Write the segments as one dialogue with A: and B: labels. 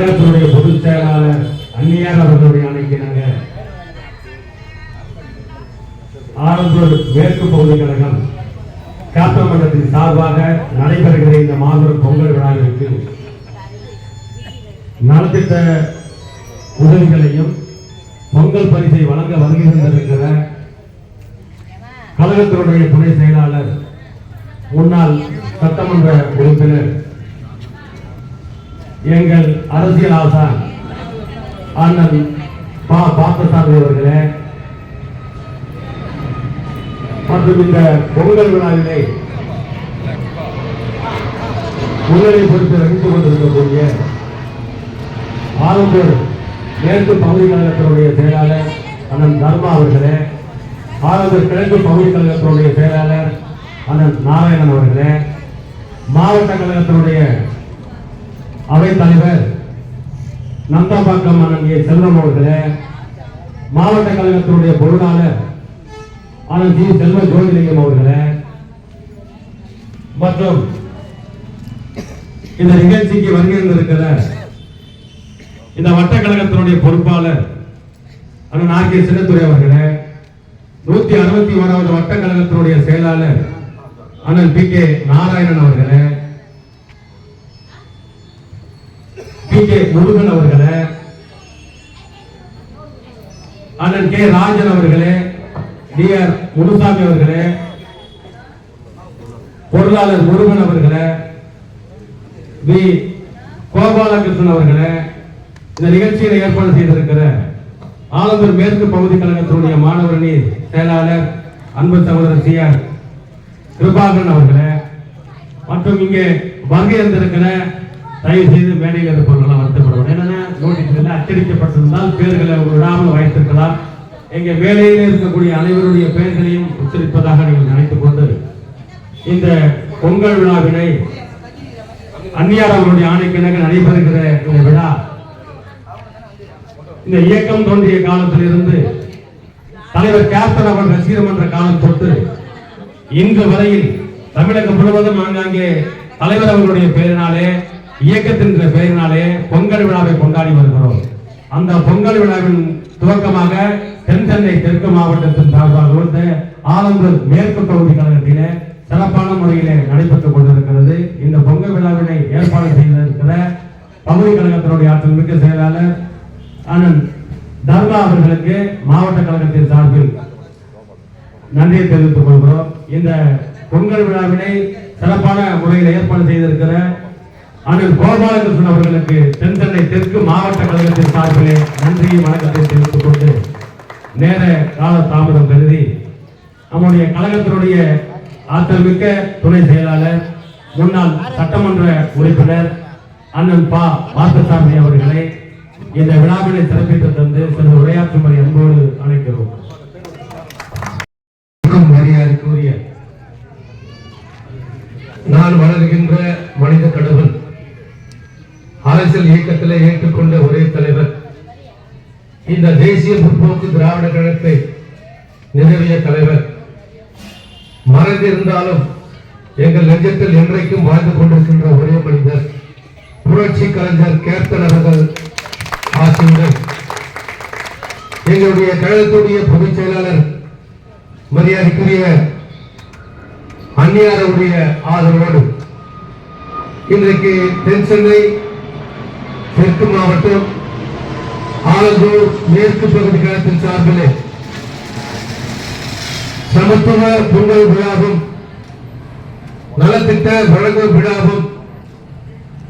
A: கழகத்தினுடைய பொதுச் செயலாளர் அந்நியார் அவர்களுடைய அணைக்கிணங்க ஆரம்பூர் மேற்கு பகுதி கழகம் காப்பமன்றத்தின் சார்பாக நடைபெறுகிற இந்த மாபெரும் பொங்கல் விழாவிற்கு நலத்திட்ட உதவிகளையும் பொங்கல் பரிசை வழங்க வருகின்றிருக்கிற கழகத்தினுடைய துணை செயலாளர் முன்னாள் சட்டமன்ற உறுப்பினர் எங்கள் அரசியல் ஆசான் அண்ணன் பா. பார்த்தசாமி அவர்களே மற்றும் இந்த பொங்கல் விழாவிலே முன்னிலை பொறுத்து ரசித்துக் கொண்டிருக்கக்கூடிய ஆலந்தூர் மேற்கு பகுதி கழகத்தினுடைய செயலாளர் அண்ணன் தர்மா அவர்களே ஆலந்தூர் கிழக்கு பகுதி கழகத்தினுடைய செயலாளர் அண்ணன் நாராயணன் அவர்களே மாவட்ட கழகத்தினுடைய அவைத் தலைவர் நந்தாம்பாக்கம் அண்ணன் ஏ செல்வம் அவர்களே மாவட்ட கழகத்தினுடைய பொருளாளர் ஆனந்த் ஜி செல்வ ஜோதிலிங்கம் அவர்களே மற்றும் இந்த நிகழ்ச்சிக்கு வருகின்றிருக்கிற இந்த வட்ட கழகத்தினுடைய பொறுப்பாளர் அண்ணன் ஆர் கே சின்னத்துறை அவர்களே நூத்தி அறுபத்தி ஓராவது வட்ட கழகத்தினுடைய செயலாளர் அண்ணன் பி கே நாராயணன் அவர்களே பி கே முருகன் அவர்களே அண்ணன் கே ராஜன் அவர்களே டி ஆர் முனுசாமி அவர்களே பொருளாளர் முருகன் அவர்களே வி. கோபாலகிருஷ்ணன் அவர்களே இந்த நிகழ்ச்சியில் ஏற்பாடு செய்திருக்கிற ஆலந்தூர் மேற்கு பகுதி கழகத்தினுடைய மாணவரணி செயலாளர் அன்பு சகோதரர் சி. ஆர். கிருபாகரன் அவர்களே மற்றும் இங்கே வருகை இருந்திருக்கிற தயவு செய்து மேடையில் இருப்பவர்களாம் வருத்தப்படுவோம் என்னன்னா நோட்டீஸ்ல அச்சடிக்கப்பட்டிருந்தால் பேர்களை விடாமல் வைத்திருக்கலாம் எங்கள் வேலையில் இருக்கக்கூடிய அனைவருடைய பெயர்களையும் உச்சரிப்பதாக நீங்கள் நினைத்துக் கொண்டு இந்த பொங்கல் விழாவினை அந்நியார் அவருடைய ஆணைக்கிணங்க நடைபெறுகிற இந்த விழா இந்த இயக்கம் தோன்றிய காலத்திலிருந்து தலைவர் கேப்டன் அவர்கள் ரசிகர் மன்ற காலம் தொட்டு இன்று வரையில் தமிழகம் முழுவதும் ஆங்காங்கே தலைவர் அவர்களுடைய பெயரினாலே இயக்கத்தின் பெயரினாலே பொங்கல் விழாவை கொண்டாடி வருகிறோம். அந்த பொங்கல் விழாவின் துவக்கமாக தென் சென்னை தெற்கு மாவட்டத்தின் சார்பாக உள்ள ஆலந்தூர் மேற்கு பகுதி கழகத்திலே சிறப்பான முறையிலே நடைபெற்றுக் கொண்டிருக்கிறது. இந்த பொங்கல் விழாவினை ஏற்பாடு செய்திருக்கிற பகுதி கழகத்தினுடைய ஆற்றல் மிக்க செயலாளர் அண்ணன் தர்மா அவர்களுக்கு மாவட்ட கழகத்தின் சார்பில் நன்றியை தெரிவித்துக் கொள்கிறோம். இந்த பொங்கல் விழாவினை சிறப்பான முறையில் ஏற்பாடு செய்திருக்கிற அண்ணன் கோபாலகிருஷ்ணன் அவர்களுக்கு தென்சென்னை தெற்கு மாவட்ட கழகத்தின் சார்பிலே நன்றியை வணக்கத்தை தெரிவித்துக் கொண்டு நேர கால தாமதம் கருதி நம்முடைய கழகத்தினுடைய ஆற்றல் மிக்க துணை செயலாளர் முன்னாள் சட்டமன்ற உறுப்பினர் அண்ணன் பா. பார்த்தசாமி அவர்களை இந்த விழாவினை சிறப்பித்து தந்து சில உரையாற்றும்படி அன்போடு அழைக்கிறோம்.
B: மரியாதைக்குரிய. நான் வளர்கின்ற மனித கடவுள். அரசியல் இயக்கத்தில் ஏற்றுக்கொண்ட ஒரே தலைவர். இந்த தேசிய முற்போக்கு திராவிட கழகத்தை நிறுவிய தலைவர். மறைந்திருந்தாலும் எங்கள் நெஞ்சத்தில் என்றைக்கும் வாழ்ந்து கொண்டிருக்கின்ற ஒரே மனிதர் புரட்சி கலைஞர் கேப்டன் அவர்கள் எங்களுடைய கழகத்துடைய பொதுச் செயலாளர் மரியாதைக்குரிய அந்நியாருடைய ஆதரவோடு இன்றைக்கு தென் சென்னை தெற்கு மாவட்டம் ஆலந்தூர் மேற்கு பகுதி கழகத்தின் சார்பிலே சமத்துவ பொங்கல் விழாவும் நலத்திட்ட வழங்கும் விழாவும்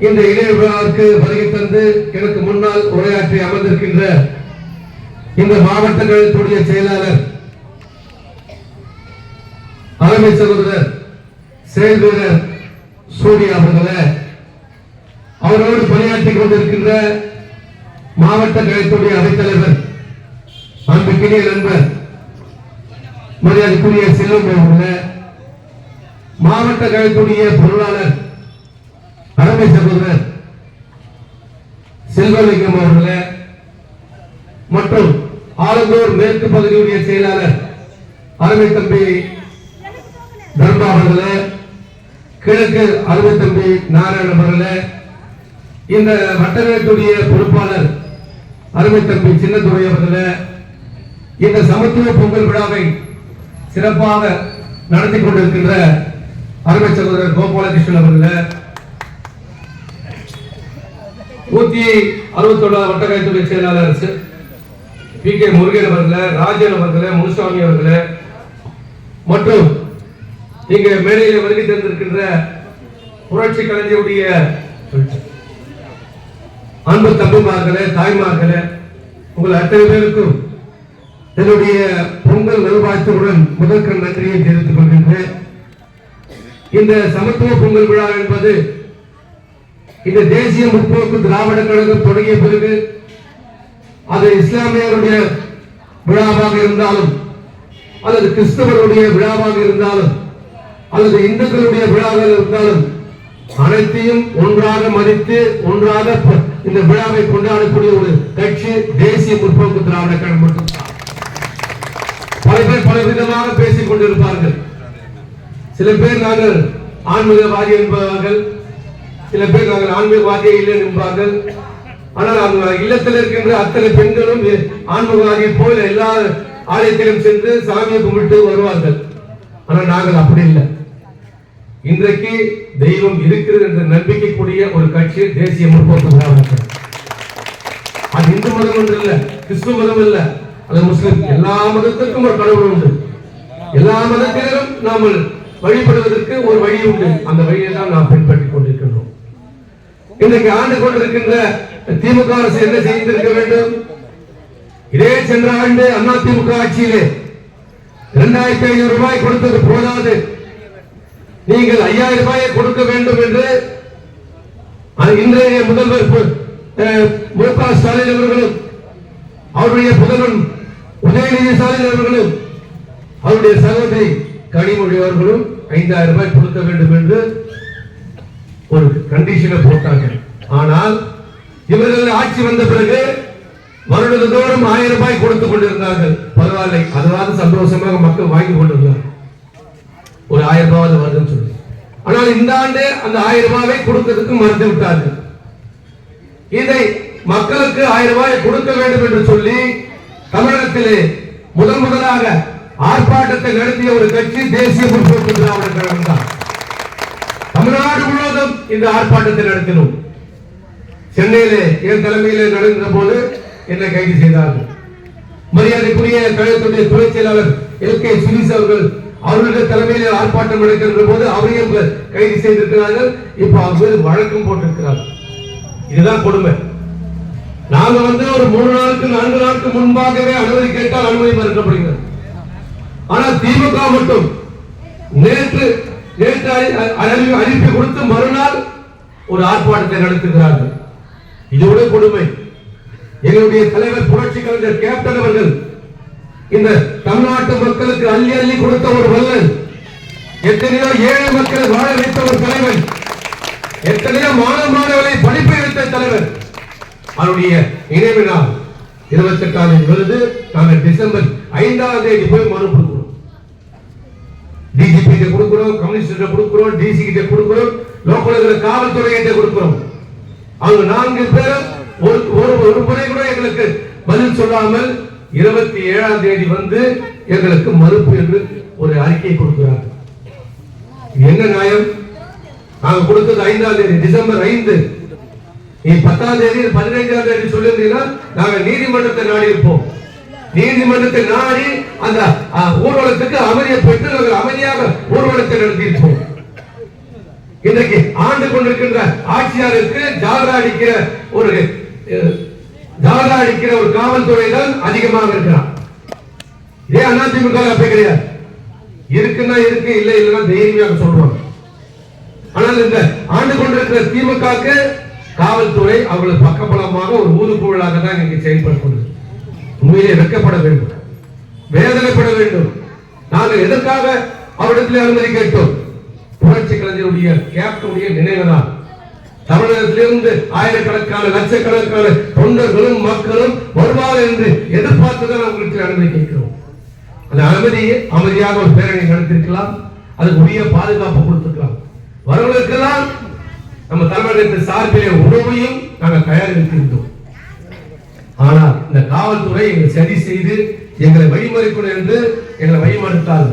B: இந்த இணைய விழாவிற்கு வருகை தந்து எனக்கு முன்னால் உரையாற்றி அமர்ந்திருக்கின்ற இந்த மாவட்டங்களுடைய செயலாளர் தலைமை சகோதரர் செயல் வீரர் சூர்யா அவர்களை அவரோடு பணியாற்றிக் கொண்டிருக்கின்ற மாவட்ட கழகத்துடைய அவைத்தலைவர் அன்புக்கினிய நண்பர் மரியாதைக்குரிய செல்வம் அவர்களே மாவட்ட கழகத்துடைய பொருளாளர் அருமை சகோதரர் செல்வலிங்கம் அவர்களே மற்றும் ஆலந்தூர் மேற்கு பகுதியுடைய செயலாளர் அருமை தம்பி தர்மா அவர்களே கிழக்கு அருமை தம்பி நாராயணன் அவர்களே இந்த வட்டகத்துடைய பொறுப்பாளர் அருமை தம்பி சின்னத்துறை அவர்களே இந்த சமத்துவ பொங்கல் விழாவை சிறப்பாக நடத்தி கொண்டிருக்கின்ற அருமை சகோதரர் கோபாலகிருஷ்ணன் அவர்களே நூத்தி அறுபத்தொன்னாவது வட்டக்கலைத்துறை செயலாளர் பி கே முருகன் அவர்களே ராஜன் அவர்களே முனுசாமி அவர்களே மற்றும் இங்கே மேடையில் வருகை தந்திருக்கின்ற புரட்சி கலைஞருடைய அன்பு தம்பிமார்களே தாய்மார்களே உங்கள் அத்தனை பேருக்கும் என்னுடைய பொங்கல் நல்வாழ்த்துடன் முதற்க நன்றியை தெரிவித்துக் கொள்கின்றேன். இந்த சமத்துவ பொங்கல் விழா என்பது இந்த தேசிய முற்போக்கு திராவிட கழகம் தொடங்கிய பிறகு அது இஸ்லாமியருடைய விழாவாக இருந்தாலும் அல்லது கிறிஸ்தவருடைய விழாவாக இருந்தாலும் அல்லது இந்துக்களுடைய விழாவாக இருந்தாலும் அனைத்தையும் ஒன்றாக மதித்து ஒன்றாக இந்த விழாவை கொண்டாடக்கூடிய ஒரு கட்சி தேசிய முற்போக்கு திராவிட கழகம் மட்டும்தான் பல பேர் பல விதமாக பேசிக் கொண்டிருப்பார்கள். சில பேர் நாங்கள் ஆன்மீகவாதி என்பார்கள். சில பேர் நாங்கள் ஆன்மீகவாதியே இல்லை என்பார்கள். ஆனால் அவங்க இல்லத்தில் இருக்கின்ற அத்தனை பெண்களும் இ- ஆன்மீகவாதியை போல எல்லா ஆலயத்திலும் சென்று சாமியை கும்பிட்டு வருவார்கள். ஆனால் நாங்கள் அப்படி இல்லை. இன்றைக்கு தெய்வம் இருக்கிறது என்ற நம்பிக்கைக்குரிய ஒரு கட்சி தேசிய முற்போக்கு திராவிட அது இந்து மதம் ஒன்று இல்ல கிறிஸ்துவ மதம் இல்ல அது முஸ்லிம். எல்லா மதத்திற்கும் ஒரு கடவுள் உண்டு. எல்லா மதத்தினரும் நாம் வழிபடுவதற்கு ஒரு வழி உண்டு. அந்த வழியை தான் நாம் பின்பற்றிக் கொண்டிருக்கின்றோம். இன்றைக்கு ஆண்டு கொண்டிருக்கின்ற திமுக அரசு என்ன செய்திருக்க வேண்டும்? இதே சென்ற ஆண்டு அண்ணா திமுக ஆட்சியிலே இரண்டாயிரத்தி ஐநூறு ரூபாய் கொடுத்தது போதாது. நீங்கள் ஐயாயிரம் ரூபாயை கொடுக்க வேண்டும் என்று இன்றைய முதல்வர் மு க ஸ்டாலின் அவர்களும் அவருடைய புதல்வன் உதயநிதி ஸ்டாலின் அவர்களும் அவருடைய சகோதரி கனிமொழி அவர்களும் ஐந்தாயிரம் ரூபாய் கொடுக்க வேண்டும் என்று ஒரு கண்டிஷனை போட்டாங்க. ஆனால் இவர்கள் ஆட்சி வந்த பிறகு வருடந்தோறும் ஆயிரம் ரூபாய் கொடுத்துக் கொண்டிருந்தார்கள். பரவாயில்லை அதாவது சந்தோஷமாக மக்கள் வாங்கி கொண்டிருந்தார்கள். ஒரு ஆயிரம் ரூபாய் வருதுன்னு சொல்லி. ஆனால் இந்த ஆண்டு அந்த ஆயிரம் ரூபாவை கொடுக்கிறதுக்கு மறுத்து விட்டார்கள். இதை மக்களுக்கு ஆயிரம் ரூபாய் கொடுக்க வேண்டும் என்று சொல்லி தமிழகத்திலே முதன் முதலாக ஆர்ப்பாட்டத்தை நடத்திய ஒரு கட்சி தேசிய முற்போக்கு திராவிட கழகம் தான் தமிழ்நாடு முழுவதும் இந்த ஆர்ப்பாட்டத்தை நடத்தினோம். சென்னையிலே என் தலைமையிலே நடந்த போது என்னை கைது செய்தார்கள். மரியாதைக்குரிய கழகத்துடைய துணைச் செயலாளர் எல் கே சுரீஸ் அவர்கள் அவர்களுடைய தலைமையில் ஆர்ப்பாட்டம் நடக்கின்ற போது அவரையும் கைது செய்திருக்கிறார்கள். இப்ப அவர் வழக்கம் போட்டிருக்கிறார்கள் இதுதான் கொடுமை. நாங்க வந்து ஒரு மூணு நாளுக்கு நான்கு நாளுக்கு முன்பாகவே அனுமதி கேட்டால் அனுமதி மறுக்கப்படுகிறது. ஆனால் திமுக மட்டும் நேற்று நேற்று அறிவிப்பு கொடுத்து மறுநாள் ஒரு ஆர்ப்பாட்டத்தை நடத்துகிறார்கள். இதோட கொடுமை. எங்களுடைய தலைவர் புரட்சி கலைஞர் கேப்டன் அவர்கள் இந்த தமிழ்நாட்டு மக்களுக்கு அள்ளி அள்ளி கொடுத்த ஒரு வல்லன் எத்தனையோ ஏழை மக்களை வாழ வைத்த ஒரு தலைவன். எத்தனையோ மாணவ மாணவர்களை படிப்பை வைத்த தலைவர். அவருடைய நினைவு நாள் இருபத்தி எட்டாம் தேதி வருது. நாங்கள் டிசம்பர் ஐந்தாம் தேதி போய் மனு கொடுக்கிறோம். டிஜிபி கிட்ட கொடுக்கிறோம் கம்யூனிஸ்ட் கிட்ட கொடுக்கிறோம் டிசி கிட்ட கொடுக்கிறோம் லோக்கல் இருக்கிற காவல்துறை கிட்ட கொடுக்கிறோம். அவங்க நான்கு பேரும் ஒரு ஒரு ஒரு முறை கூட எங்களுக்கு பதில் சொல்லாமல் இருபத்தி ஏழாம் தேதி வந்து எங்களுக்கு மறுப்பு என்று ஒரு அறிக்கை கொடுக்கிறார் என்ன நியாயம்? நாங்க கொடுத்தது ஐந்தாம் தேதி டிசம்பர் ஐந்து. நீ பத்தாம் தேதி பதினைஞ்சாம் தேதி சொல்லியிருந்தீங்கன்னா நாங்க நீதிமன்றத்தை நாடி இருப்போம். நீதிமன்றத்தை நாடி அந்த ஊர்வலத்துக்கு அமைதியை பெற்று நாங்கள் அமைதியாக ஊர்வலத்தை நடத்தியிருப்போம் இன்றைக்கு ஆண்டு கொண்டிருக்கின்ற ஆட்சியாருக்கு ஜாலரா அடிக்கிற ஒரு தாதா ஜாலரா அடிக்கிற ஒரு காவல்துறை தான் அதிகமாக இருக்கிறார் இதே அதிமுக அப்படி கிடையாது. இருக்குன்னா இருக்கு இல்ல இல்லைன்னா தைரியமாக சொல்றாங்க. ஆனால் இந்த ஆண்டு கொண்டிருக்கிற திமுக காவல்துறை அவர்கள் பக்கபலமாக ஒரு ஊதுக்குழலாக தான் இங்கே செயல்பட்டு உண்மையிலே வெட்கப்பட வேண்டும். வேதனைப்பட வேண்டும். நாங்கள் எதற்காக அவரிடத்தில் அனுமதி கேட்டோம்? புரட்சி கலைஞருடைய கேப்டனுடைய நினைவுதான். தமிழகத்திலிருந்து ஆயிரக்கணக்கான லட்சக்கணக்கான தொண்டர்களும் மக்களும் வருவார் என்று எதிர்பார்த்துதான் உங்களுக்கு அனுமதி கேட்கிறோம். அந்த அனுமதியை அமைதியாக ஒரு பேரணி நடத்திருக்கலாம். அதுக்கு உரிய பாதுகாப்பு கொடுத்திருக்கலாம். வரவங்களுக்கெல்லாம் நம்ம தமிழகத்தின் சார்பிலே உணவையும் நாங்கள் தயாரித்திருந்தோம் ஆனால் இந்த காவல்துறை எங்களை சரி செய்து எங்களை வழிமறிக்கணும் என்று எங்களை வழிமறுத்தால்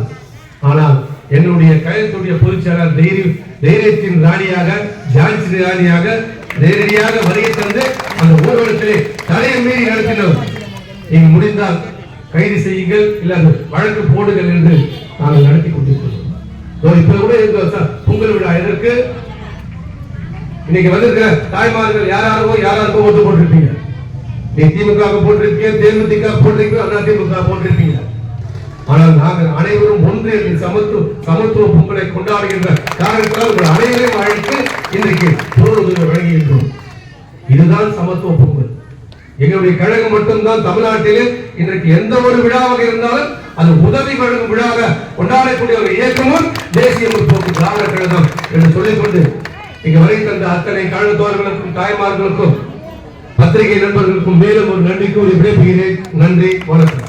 B: ஆனால் என்னுடைய கழகத்துடைய பொதுச்செயலாளர் தைரிய தைரியத்தின் ராணியாக ஜான்சி ராணியாக நேரடியாக வருகை தந்து அந்த ஊர்வலத்திலே தலையை மீறி நடத்தினோம். நீங்க முடிந்தால் கைது செய்யுங்கள் இல்ல அந்த வழக்கு போடுங்கள் என்று நாங்கள் நடத்தி கொண்டிருக்கிறோம். இப்ப கூட இந்த ச- பொங்கல் விழா எதற்கு? இன்னைக்கு வந்திருக்கிற தாய்மார்கள் யாராருக்கோ யாராருக்கோ ஓட்டு போட்டிருப்பீங்க நீ திமுக வுக்கு போட்டிருப்பீங்க தேமுதிக போட்டிருக்கீங்க அண்ணா திமுக போட்டிருப்பீங்க. ஆனால் நாங்கள் அனைவரும் ஒன்று என்று சமத்துவ சமத்துவ பொங்கலை கொண்டாடுகின்ற காரணத்தால் உங்கள் அனைவரையும் அழைத்து இன்றைக்கு பொருள் உதவி வழங்குகின்றோம். இதுதான் சமத்துவ பொங்கல். எங்களுடைய கழகம் மட்டும்தான் தமிழ்நாட்டிலே இன்றைக்கு எந்த ஒரு விழாவாக இருந்தாலும் அது உதவி வழங்கும் விழாக கொண்டாடக்கூடிய ஒரு இயக்கமும் தேசிய முற்போக்கு திராவிட கழகம் என்று சொல்லிக்கொண்டு இங்க வரை தந்த அத்தனை கழகத்தோர்களுக்கும் தாய்மார்களுக்கும் பத்திரிகை நண்பர்களுக்கும் மேலும் ஒரு நன்றி கூறி விடைபெறுகிறேன். நன்றி வணக்கம்.